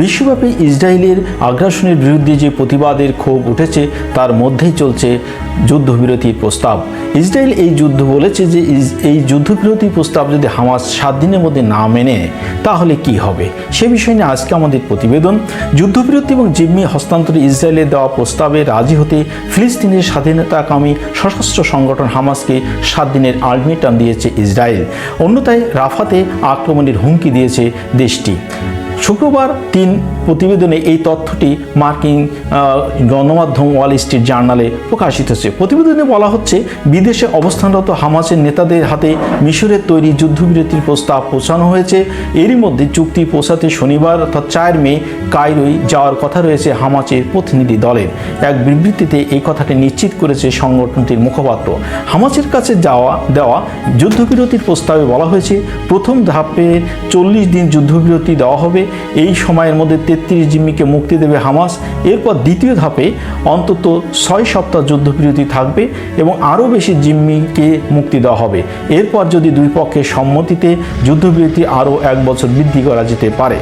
বিশ্বব্যাপী ইসরায়েলের আগ্রাসনের বিরুদ্ধে যে প্রতিবাদের ক্ষোভ উঠেছে, তার মধ্যেই চলছে যুদ্ধবিরতির প্রস্তাব। ইসরায়েল এই যুদ্ধ বলেছে যে এই যুদ্ধবিরতির প্রস্তাব যদি হামাস সাত দিনের মধ্যে না মেনে, তাহলে কি হবে? সে বিষয় নিয়ে আজকে আমাদের প্রতিবেদন। যুদ্ধবিরতি এবং জিম্মি হস্তান্তরে ইসরায়েলের দেওয়া প্রস্তাবে রাজি হতে ফিলিস্তিনের স্বাধীনতাকামী সশস্ত্র সংগঠন হামাসকে সাত দিনের আলটিমেটাম দিয়েছে ইসরায়েল। অন্যথায় রাফাতে আক্রমণের হুমকি দিয়েছে দেশটি। শুক্রবার তিন প্রতিবেদনে এই তথ্যটি মার্কিন গণমাধ্যম ওয়াল স্ট্রিট জার্নালে প্রকাশিত হচ্ছে প্রতিবেদনে বলা হচ্ছে, বিদেশে অবস্থানরত হামাসের নেতাদের হাতে মিশরের তৈরি যুদ্ধবিরতির প্রস্তাব পৌঁছানো হয়েছে। এরই মধ্যে চুক্তি পৌঁছাতে শনিবার অর্থাৎ চার মে কায়রোই যাওয়ার কথা রয়েছে হামাসের প্রতিনিধি দলের। এক বিবৃতিতে এই কথাটি নিশ্চিত করেছে সংগঠনটির মুখপাত্র। হামাসের কাছে যাওয়া, দেওয়া যুদ্ধবিরতির প্রস্তাবে বলা হয়েছে, প্রথম ধাপে চল্লিশ দিন যুদ্ধবিরতি দেওয়া হবে। এই সময়ের মধ্যে তেত্রিশ জিম্মিকে মুক্তি দেবে হামাস। এরপর দ্বিতীয় ধাপে অন্তত ছয় সপ্তাহ যুদ্ধবিরতি থাকবে এবং আরও বেশি জিম্মিকে মুক্তি দেওয়া হবে। এরপর যদি দুই পক্ষের সম্মতিতে যুদ্ধবিরতি আরও এক বছর বৃদ্ধি করা যেতে পারে।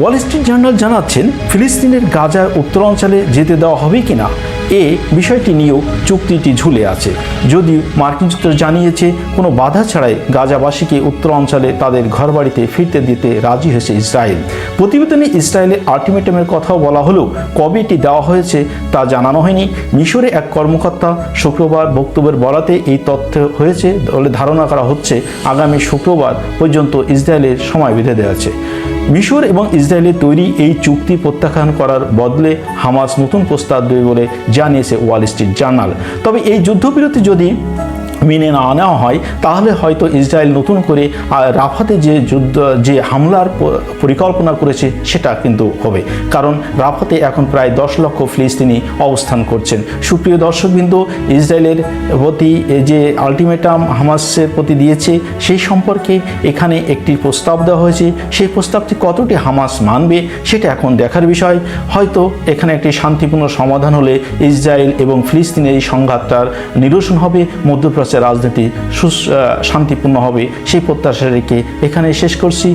ওয়াল স্ট্রিট জার্নাল জানাচ্ছেন, ফিলিস্তিনের গাজার উত্তরাঞ্চলে যেতে দেওয়া হবে কিনা? এ বিষয়টি নিয়েও চুক্তিটি ঝুলে আছে। যদিও মার্কিন যুক্তরাষ্ট্র জানিয়েছে, কোনো বাধা ছাড়াই গাজাবাসীকে উত্তরাঞ্চলে তাদের ঘরবাড়িতে ফিরতে দিতে রাজি হয়েছে ইসরায়েল। প্রতিবেদনে ইসরায়েলের আলটিমেটামের কথাও বলা হলেও কবে এটি দেওয়া হয়েছে তা জানানো হয়নি। মিশরে এক কর্মকর্তা শুক্রবার বক্তব্যের বলাতে এই তথ্য হয়েছে বলে ধারণা করা হচ্ছে, আগামী শুক্রবার পর্যন্ত ইসরায়েলের সময় বেঁধে দেওয়া আছে। মিশর এবং ইসরায়েলের তৈরি এই চুক্তি প্রত্যাখ্যান করার বদলে হামাস নতুন প্রস্তাব দেবে বলে জানিয়েছে ওয়াল স্ট্রিট জার্নাল। তবে এই যুদ্ধবিরতি যদি মেনে না নেওয়া হয়, তাহলে হয়তো ইসরায়েল নতুন করে রাফাতে যে যুদ্ধ, যে হামলার পরিকল্পনা করেছে, সেটা কিন্তু হবে। কারণ রাফাতে এখন প্রায় দশ লক্ষ ফিলিস্তিনি অবস্থান করছেন। সুপ্রিয় দর্শকবৃন্দ, ইসরায়েলের প্রতি যে আলটিমেটাম হামাসের প্রতি দিয়েছে, সেই সম্পর্কে এখানে একটি প্রস্তাব দেওয়া হয়েছে। সেই প্রস্তাবটি কতটি হামাস মানবে, সেটা এখন দেখার বিষয়। হয়তো এখানে একটি শান্তিপূর্ণ সমাধান হলে ইসরায়েল এবং ফিলিস্তিনের এই সংঘাতটার নিরসন হবে। মধ্যপ্রাচ্যের রাজনীতি শান্তিপূর্ণ হবে সেই প্রত্যাশা রেখে এখানে শেষ করছি।